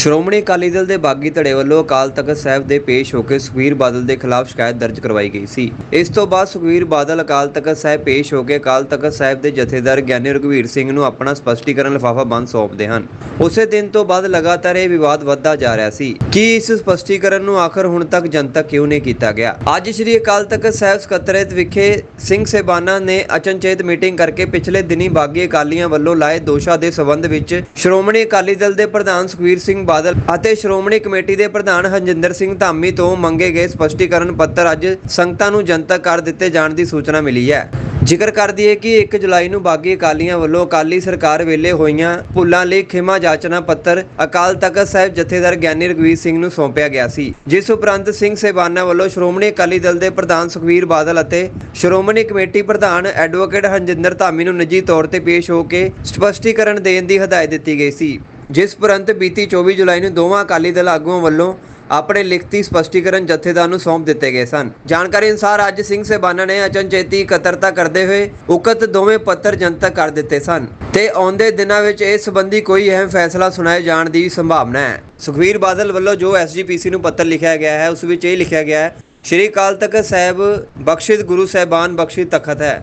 ਸ਼੍ਰੋਮਣੀ ਅਕਾਲੀ ਦਲ ਦੇ ਬਾਗੀ ਧੜੇ ਵੱਲੋਂ ਅਕਾਲ ਤਖਤ ਸਾਹਿਬ ਦੇ ਪੇਸ਼ ਹੋ ਕੇ ਸੁਖਬੀਰ ਬਾਦਲ ਦੇ ਖਿਲਾਫ ਸ਼ਿਕਾਇਤ ਦਰਜ ਕਰਵਾਈ ਗਈ ਸੀ। ਇਸ ਤੋਂ ਬਾਅਦ ਸੁਖਬੀਰ ਬਾਦਲ ਅਕਾਲ ਤਖਤ ਸਾਹਿਬ ਪੇਸ਼ ਹੋ ਕੇ ਅਕਾਲ ਤਖਤ ਸਾਹਿਬ ਦੇ ਜਥੇਦਾਰ ਗਿਆਨੀ ਰਘਵੀਰ ਸਿੰਘ ਨੂੰ ਆਪਣਾ ਸਪਸ਼ਟੀਕਰਨ ਲਿਫਾਫਾ ਬੰਦ ਸੌਂਪਦੇ ਹਨ। ਉਸੇ ਦਿਨ ਤੋਂ ਬਾਅਦ ਲਗਾਤਾਰ ਇਹ ਵਿਵਾਦ ਵੱਧਦਾ ਜਾ ਰਿਹਾ ਸੀ। ਕਿ ਇਸ ਸਪਸ਼ਟੀਕਰਨ ਨੂੰ ਆਖਰ ਹੁਣ ਤੱਕ ਜਨਤਕ ਕਿਉਂ ਨਹੀਂ ਕੀਤਾ ਗਿਆ? ਅੱਜ ਸ੍ਰੀ ਅਕਾਲ ਤਖਤ ਸਾਹਿਬ ਸਕੱਤਰੇਤ ਵਿਖੇ ਸਿੰਘ ਸੇਬਾਨਾ ਨੇ ਅਚਨਚੇਤ ਮੀਟਿੰਗ ਕਰਕੇ ਪਿਛਲੇ ਦਿਨੀ ਬਾਗੀ ਅਕਾਲੀਆਂ ਵੱਲੋਂ ਲਾਏ ਦੋਸ਼ਾਂ ਦੇ ਸਬੰਧ ਵਿੱਚ ਸ਼੍ਰੋਮਣੀ ਅਕਾਲੀ ਦਲ ਦੇ ਪ੍ਰਧਾਨ ਸੁਖਬੀਰ ਸਿੰਘ ਬਾਦਲ ਅਤੇ ਸ਼੍ਰੋਮਣੀ ਕਮੇਟੀ ਦੇ ਪ੍ਰਧਾਨ ਹਰਜਿੰਦਰ ਸਿੰਘ ਧਾਮੀ ਤੋਂ ਮੰਗੇ ਗਏ ਸਪਸ਼ਟੀਕਰਨ ਪੱਤਰ ਅੱਜ ਸੰਗਤਾਂ ਨੂੰ ਜਨਤਕ ਕਰ ਦਿੱਤੇ ਜਾਣ ਦੀ ਸੂਚਨਾ ਮਿਲੀ ਹੈ। ਜ਼ਿਕਰ ਕਰ ਦਈਏ ਕਿ 1 ਜੁਲਾਈ ਨੂੰ ਬਾਗੀ ਅਕਾਲੀਆਂ ਵੱਲੋਂ ਅਕਾਲੀ ਸਰਕਾਰ ਵੇਲੇ ਹੋਈਆਂ ਭੁੱਲਾਂ ਲਈ ਖਿਮਾ ਜਾਚਨਾ ਪੱਤਰ ਅਕਾਲ ਤਖਤ ਸਾਹਿਬ ਜਥੇਦਾਰ ਗਿਆਨੀ ਰਘਵੀਰ ਸਿੰਘ ਨੂੰ ਸੌਂਪਿਆ ਗਿਆ ਸੀ। ਜਿਸ ਉਪਰੰਤ ਸਿੰਘ ਸੇਬਾਨਾ ਵੱਲੋਂ ਸ਼੍ਰੋਮਣੀ ਅਕਾਲੀ ਦਲ ਦੇ ਪ੍ਰਧਾਨ ਸੁਖਬੀਰ ਬਾਦਲ ਅਤੇ ਸ਼੍ਰੋਮਣੀ ਕਮੇਟੀ ਪ੍ਰਧਾਨ ਐਡਵੋਕੇਟ ਹਰਜਿੰਦਰ ਧਾਮੀ ਨੂੰ ਨਿੱਜੀ ਤੌਰ ਤੇ ਪੇਸ਼ ਹੋ ਕੇ ਸਪਸ਼ਟੀਕਰਨ ਦੇਣ ਦੀ ਹਦਾਇਤ ਦਿੱਤੀ ਗਈ ਸੀ। ਜਿਸ ਉਪਰੰਤ ਬੀਤੀ 24 ਜੁਲਾਈ ਨੂੰ ਦੋਵਾਂ ਅਕਾਲੀ ਦਲ ਆਗੂਆਂ ਵੱਲੋਂ ਆਪਣੇ ਲਿਖਤੀ ਸਪਸ਼ਟੀਕਰਨ ਜਥੇਦਾਰ ਨੂੰ ਸੌਂਪ ਦਿੱਤੇ ਗਏ ਸਨ। ਜਾਣਕਾਰੀ ਅਨੁਸਾਰ ਅੱਜ ਸਿੰਘ ਸੇਬਾਨਾ ਨੇ ਅਚਨਚੇਤੀ ਇਕੱਤਰਤਾ ਕਰਦੇ ਹੋਏ ਉਕਤ ਦੋਵੇਂ ਪੱਤਰ ਜਨਤਕ ਕਰ ਦਿੱਤੇ ਸਨ ਤੇ ਆਉਂਦੇ ਦਿਨਾਂ ਵਿੱਚ ਇਸ ਸੰਬੰਧੀ ਕੋਈ ਅਹਿਮ ਫੈਸਲਾ ਸੁਣਾਏ ਜਾਣ ਦੀ ਸੰਭਾਵਨਾ ਹੈ। ਸੁਖਵੀਰ ਬਾਦਲ ਵੱਲੋਂ ਜੋ ਐਸਜੀਪੀਸੀ ਨੂੰ ਪੱਤਰ ਲਿਖਿਆ ਗਿਆ ਹੈ, ਉਸ ਵਿੱਚ ਇਹ ਲਿਖਿਆ ਗਿਆ ਹੈ, ਸ਼੍ਰੀ ਅਕਾਲ ਤਖਤ ਸਾਹਿਬ ਬਖਸ਼ਿਤ ਗੁਰੂ ਸਾਹਿਬਾਨ ਬਖਸ਼ਿਤ ਤਖਤ ਹੈ।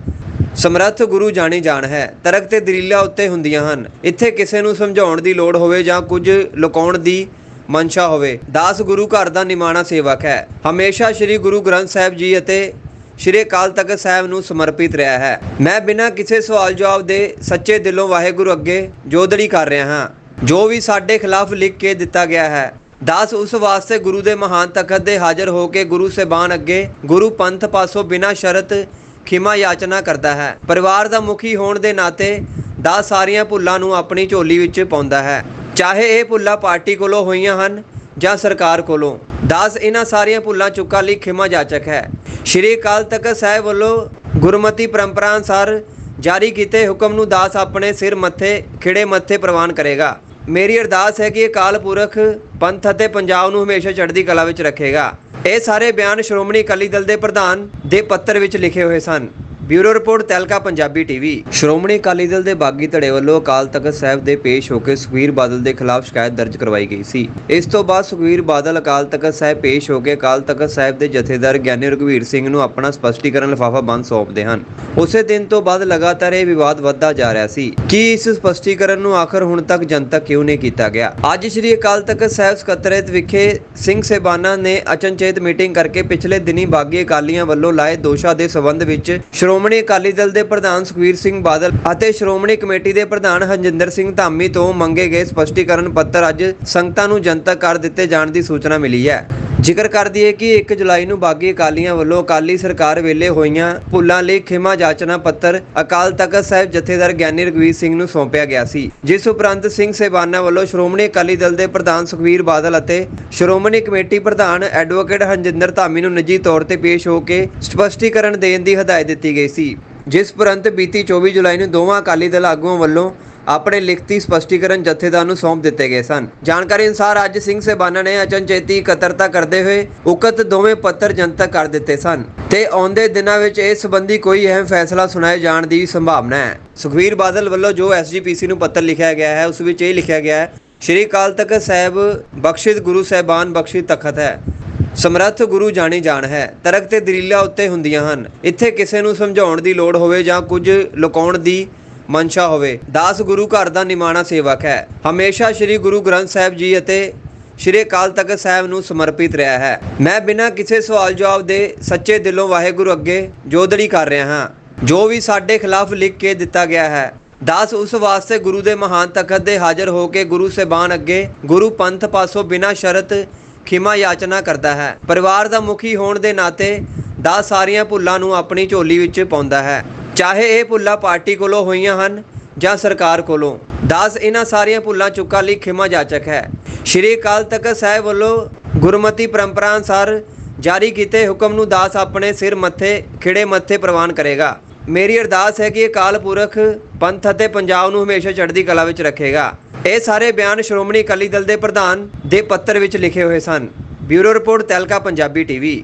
ਸਮਰੱਥ ਗੁਰੂ ਜਾਣੀ ਜਾਣ ਹੈ। ਤਰਕ ਤੇ ਦਲੀਲਾਂ ਉੱਤੇ ਹੁੰਦੀਆਂ ਹਨ। ਇੱਥੇ ਕਿਸੇ ਨੂੰ ਸਮਝਾਉਣ ਦੀ ਲੋੜ ਹੋਵੇ ਜਾਂ ਕੁਝ ਲੁਕਾਉਣ ਦੀ ਮਨਸ਼ਾ ਹੋਵੇ। ਦਾਸ ਗੁਰੂ ਘਰ ਦਾ ਨਿਮਾਣਾ ਸੇਵਕ ਹੈ। ਹਮੇਸ਼ਾ ਸ੍ਰੀ ਗੁਰੂ ਗ੍ਰੰਥ ਸਾਹਿਬ ਜੀ ਅਤੇ ਸ਼੍ਰੀ ਅਕਾਲ ਤਖਤ ਸਾਹਿਬ ਨੂੰ ਸਮਰਪਿਤ ਰਿਹਾ ਹੈ। ਮੈਂ ਬਿਨਾਂ ਕਿਸੇ ਸਵਾਲ ਜਵਾਬ ਦੇ ਸੱਚੇ ਦਿਲੋਂ ਵਾਹਿਗੁਰੂ ਅੱਗੇ ਜੋਦੜੀ ਕਰ ਰਿਹਾ ਹਾਂ। ਜੋ ਵੀ ਸਾਡੇ ਖਿਲਾਫ ਲਿਖ ਕੇ ਦਿੱਤਾ ਗਿਆ ਹੈ। ਦਾਸ ਉਸ ਵਾਸਤੇ ਗੁਰੂ ਦੇ ਮਹਾਨ ਤਖਤ ਦੇ ਹਾਜ਼ਰ ਹੋ ਕੇ ਗੁਰੂ ਸੇਬਾਨ ਅੱਗੇ ਗੁਰੂ ਪੰਥ ਪਾਸੋਂ ਬਿਨਾਂ ਸ਼ਰਤ ਖਿਮਾ ਯਾਚਨਾ ਕਰਦਾ ਹੈ। ਪਰਿਵਾਰ ਦਾ ਮੁਖੀ ਹੋਣ ਦੇ ਨਾਤੇ ਦਾਸ ਸਾਰੀਆਂ ਭੁੱਲਾਂ ਨੂੰ ਆਪਣੀ ਝੋਲੀ ਵਿੱਚ ਪਾਉਂਦਾ ਹੈ। ਚਾਹੇ ਇਹ ਭੁੱਲਾਂ ਪਾਰਟੀ ਕੋਲੋਂ ਹੋਈਆਂ ਹਨ ਜਾਂ ਸਰਕਾਰ ਕੋਲੋਂ। ਦਾਸ ਇਹਨਾਂ ਸਾਰੀਆਂ ਭੁੱਲਾਂ ਚੁੱਕਾ ਲਈ ਖਿਮਾ ਜਾਚਕ ਹੈ। ਸ਼੍ਰੀ ਅਕਾਲ ਤਖਤ ਸਾਹਿਬ ਵੱਲੋਂ ਗੁਰਮਤੀ ਪਰੰਪਰਾ ਅਨੁਸਾਰ ਜਾਰੀ ਕੀਤੇ ਹੁਕਮ ਨੂੰ ਦਾਸ ਆਪਣੇ ਸਿਰ ਮੱਥੇ ਖਿੜੇ ਮੱਥੇ ਪ੍ਰਵਾਨ ਕਰੇਗਾ। ਮੇਰੀ ਅਰਦਾਸ ਹੈ ਕਿ ਅਕਾਲ ਪੁਰਖ ਪੰਥ ਅਤੇ ਪੰਜਾਬ ਨੂੰ ਹਮੇਸ਼ਾ ਚੜ੍ਹਦੀ ਕਲਾ ਵਿੱਚ ਰੱਖੇਗਾ। ਇਹ ਸਾਰੇ ਬਿਆਨ ਸ਼੍ਰੋਮਣੀ ਅਕਾਲੀ ਦਲ ਦੇ ਪ੍ਰਧਾਨ ਦੇ ਪੱਤਰ ਵਿੱਚ ਲਿਖੇ ਹੋਏ ਸਨ। Bureau report Tehelka Punjabi TV Shiromani Akali Dal ਦੇ ਬਾਗੀ ਧੜੇ ਵੱਲੋਂ ਅਕਾਲ ਤਖਤ ਸਾਹਿਬ ਦੇ ਪੇਸ਼ ਹੋ ਕੇ ਸੁਖਬੀਰ ਬਾਦਲ ਦੇ ਖਿਲਾਫ ਸ਼ਿਕਾਇਤ ਦਰਜ ਕਰਵਾਈ ਗਈ ਸੀ। ਇਸ ਤੋਂ ਬਾਅਦ ਸੁਖਬੀਰ ਬਾਦਲ ਅਕਾਲ ਤਖਤ ਸਾਹਿਬ ਪੇਸ਼ ਹੋ ਕੇ ਅਕਾਲ ਤਖਤ ਸਾਹਿਬ ਦੇ ਜਥੇਦਾਰ ਗਿਆਨੀ ਰਘਵੀਰ ਸਿੰਘ ਨੂੰ ਆਪਣਾ ਸਪਸ਼ਟੀਕਰਨ ਲਿਫਾਫਾ ਬੰਦ ਸੌਂਪਦੇ ਹਨ। ਉਸੇ ਦਿਨ ਤੋਂ ਬਾਅਦ ਲਗਾਤਾਰ ਇਹ ਵਿਵਾਦ ਵੱਧਦਾ ਜਾ ਰਿਹਾ ਸੀ। ਕਿ ਇਸ ਸਪਸ਼ਟੀਕਰਨ ਨੂੰ ਆਖਰ ਹੁਣ ਤੱਕ ਜਨਤਕ ਕਿਉਂ ਨਹੀਂ ਕੀਤਾ ਗਿਆ? ਅੱਜ ਸ੍ਰੀ ਅਕਾਲ ਤਖਤ ਸਾਹਿਬ ਸਕੱਤਰੇਤ ਵਿਖੇ ਸਿੰਘ ਸੇਬਾਨਾ ਨੇ ਅਚਨਚੇਤ ਮੀਟਿੰਗ ਕਰਕੇ ਪਿਛਲੇ ਦਿਨੀ ਬਾਗੀ ਅਕਾਲੀਆਂ ਵੱਲੋਂ ਲਾਏ ਦੋਸ਼ਾਂ ਦੇ ਸਬੰਧ ਵਿੱਚ ਸ਼੍ਰੋ ਸ਼੍ਰੋਮਣੀ ਅਕਾਲੀ ਦਲ ਦੇ ਪ੍ਰਧਾਨ ਸੁਖਬੀਰ ਸਿੰਘ ਬਾਦਲ ਅਤੇ ਸ਼੍ਰੋਮਣੀ ਕਮੇਟੀ ਦੇ ਪ੍ਰਧਾਨ ਹਰਜਿੰਦਰ ਸਿੰਘ ਧਾਮੀ ਤੋਂ ਮੰਗੇ ਗਏ ਸਪਸ਼ਟੀਕਰਨ ਪੱਤਰ ਅੱਜ ਸੰਗਤਾਂ ਨੂੰ ਜਨਤਕ ਕਰ ਦਿੱਤੇ ਜਾਣ ਦੀ ਸੂਚਨਾ ਮਿਲੀ ਹੈ। ਜ਼ਿਕਰ ਕਰ ਦਈਏ ਕਿ 1 ਜੁਲਾਈ ਨੂੰ ਬਾਗੀ ਅਕਾਲੀਆਂ ਵੱਲੋਂ ਅਕਾਲੀ ਸਰਕਾਰ ਵੇਲੇ ਹੋਈਆਂ ਭੁੱਲਾਂ ਲਈ ਖਿਮਾ ਜਾਚਨਾ ਪੱਤਰ ਅਕਾਲ ਤਖਤ ਸਾਹਿਬ ਜਥੇਦਾਰ ਗਿਆਨੀ ਰਘਵੀਰ ਸਿੰਘ ਨੂੰ ਸੌਂਪਿਆ ਗਿਆ ਸੀ। ਜਿਸ ਉਪਰੰਤ ਸਿੰਘ ਸੇਬਾਨਾ ਵੱਲੋਂ ਸ਼੍ਰੋਮਣੀ ਅਕਾਲੀ ਦਲ ਦੇ ਪ੍ਰਧਾਨ ਸੁਖਬੀਰ ਬਾਦਲ ਅਤੇ ਸ਼੍ਰੋਮਣੀ ਕਮੇਟੀ ਪ੍ਰਧਾਨ ਐਡਵੋਕੇਟ ਹਰਜਿੰਦਰ ਧਾਮੀ ਨੂੰ ਨਿੱਜੀ ਤੌਰ ਤੇ ਪੇਸ਼ ਹੋ ਕੇ ਸਪਸ਼ਟੀਕਰਨ ਦੇਣ ਦੀ ਹਦਾਇਤ ਦਿੱਤੀ ਗਈ ਸੀ। ਜਿਸ ਉਪਰੰਤ ਬੀਤੀ 24 ਜੁਲਾਈ ਨੂੰ ਦੋਵਾਂ ਅਕਾਲੀ ਦਲ ਆਗੂਆਂ ਵੱਲੋਂ ਆਪਣੇ ਲਿਖਤੀ ਸਪਸ਼ਟੀਕਰਨ ਜਥੇਦਾਰ ਨੂੰ ਸੌਂਪ ਦਿੱਤੇ ਗਏ ਸਨ। ਜਾਣਕਾਰੀ ਅਨੁਸਾਰ ਅੱਜ ਸਿੰਘ ਸੇਬਾਨਾ ਨੇ ਅਚਨਚੇਤੀ ਇਕੱਤਰਤਾ ਕਰਦੇ ਹੋਏ ਉਕਤ ਦੋਵੇਂ ਪੱਤਰ ਜਨਤਕ ਕਰ ਦਿੱਤੇ ਸਨ ਤੇ ਆਉਂਦੇ ਦਿਨਾਂ ਵਿੱਚ ਇਸ ਸੰਬੰਧੀ ਕੋਈ ਅਹਿਮ ਫੈਸਲਾ ਸੁਣਾਏ ਜਾਣ ਦੀ ਸੰਭਾਵਨਾ ਹੈ। ਸੁਖਬੀਰ ਬਾਦਲ ਵੱਲੋਂ ਜੋ ਐਸਜੀਪੀਸੀ ਨੂੰ ਪੱਤਰ ਲਿਖਿਆ ਗਿਆ ਹੈ, ਉਸ ਵਿੱਚ ਇਹ ਲਿਖਿਆ ਗਿਆ ਹੈ, ਸ਼੍ਰੀ ਅਕਾਲ ਤਖਤ ਸਾਹਿਬ ਬਖਸ਼ਿਤ ਗੁਰੂ ਸਾਹਿਬਾਨ ਬਖਸ਼ਿਤ ਤਖਤ ਹੈ। ਸਮਰੱਥ ਗੁਰੂ ਜਾਣੀ ਜਾਣ ਹੈ। ਤਰਕ ਤੇ ਦਲੀਲਾਂ ਉੱਤੇ ਹੁੰਦੀਆਂ ਹਨ। ਇੱਥੇ ਕਿਸੇ ਨੂੰ ਸਮਝਾਉਣ ਦੀ ਲੋੜ ਹੋਵੇ ਜਾਂ ਕੁਝ ਲੁਕਾਉਣ ਦੀ ਮਨਸ਼ਾ ਹੋਵੇ। ਦਾਸ ਗੁਰੂ ਘਰ ਦਾ ਨਿਮਾਣਾ ਸੇਵਕ ਹੈ। ਹਮੇਸ਼ਾ ਸ੍ਰੀ ਗੁਰੂ ਗ੍ਰੰਥ ਸਾਹਿਬ ਜੀ ਅਤੇ ਸ਼੍ਰੀ ਅਕਾਲ ਤਖਤ ਸਾਹਿਬ ਨੂੰ ਸਮਰਪਿਤ ਰਿਹਾ ਹੈ। ਮੈਂ ਬਿਨਾਂ ਕਿਸੇ ਸਵਾਲ ਜਵਾਬ ਦੇ ਸੱਚੇ ਦਿਲੋਂ ਵਾਹਿਗੁਰੂ ਅੱਗੇ ਜੋਦੜੀ ਕਰ ਰਿਹਾ ਹਾਂ। ਜੋ ਵੀ ਸਾਡੇ ਖਿਲਾਫ ਲਿਖ ਕੇ ਦਿੱਤਾ ਗਿਆ ਹੈ। ਦਾਸ ਉਸ ਵਾਸਤੇ ਗੁਰੂ ਦੇ ਮਹਾਨ ਤਖਤ ਦੇ ਹਾਜ਼ਰ ਹੋ ਕੇ ਗੁਰੂ ਸੇਬਾਨ ਅੱਗੇ ਗੁਰੂ ਪੰਥ ਪਾਸੋਂ ਬਿਨਾਂ ਸ਼ਰਤ ਖਿਮਾ ਯਾਚਨਾ ਕਰਦਾ ਹੈ। ਪਰਿਵਾਰ ਦਾ ਮੁਖੀ ਹੋਣ ਦੇ ਨਾਤੇ ਦਾਸ ਸਾਰੀਆਂ ਭੁੱਲਾਂ ਨੂੰ ਆਪਣੀ ਝੋਲੀ ਵਿੱਚ ਪਾਉਂਦਾ ਹੈ। ਚਾਹੇ ਇਹ ਭੁੱਲਾਂ ਪਾਰਟੀ ਕੋਲੋਂ ਹੋਈਆਂ ਹਨ ਜਾਂ ਸਰਕਾਰ ਕੋਲੋਂ, ਦਾਸ ਇਹਨਾਂ ਸਾਰੀਆਂ ਭੁੱਲਾਂ ਚੁੱਕਾ ਲਈ ਖਿਮਾ ਜਾਚਕ ਹੈ। ਸ਼੍ਰੀ ਅਕਾਲ ਤਖਤ ਸਾਹਿਬ ਵੱਲੋਂ ਗੁਰਮਤੀ ਪਰੰਪਰਾ ਅਨੁਸਾਰ ਜਾਰੀ ਕੀਤੇ ਹੁਕਮ ਨੂੰ ਦਾਸ ਆਪਣੇ ਸਿਰ ਮੱਥੇ ਖਿੜੇ ਮੱਥੇ ਪ੍ਰਵਾਨ ਕਰੇਗਾ। ਮੇਰੀ ਅਰਦਾਸ ਹੈ ਕਿ ਅਕਾਲ ਪੁਰਖ ਪੰਥ ਅਤੇ ਪੰਜਾਬ ਨੂੰ ਹਮੇਸ਼ਾ ਚੜ੍ਹਦੀ ਕਲਾ ਵਿੱਚ ਰੱਖੇਗਾ। ਇਹ ਸਾਰੇ ਬਿਆਨ ਸ਼੍ਰੋਮਣੀ ਅਕਾਲੀ ਦਲ ਦੇ ਪ੍ਰਧਾਨ ਦੇ ਪੱਤਰ ਵਿੱਚ ਲਿਖੇ ਹੋਏ ਸਨ। Bureau report Tehelka Punjabi TV.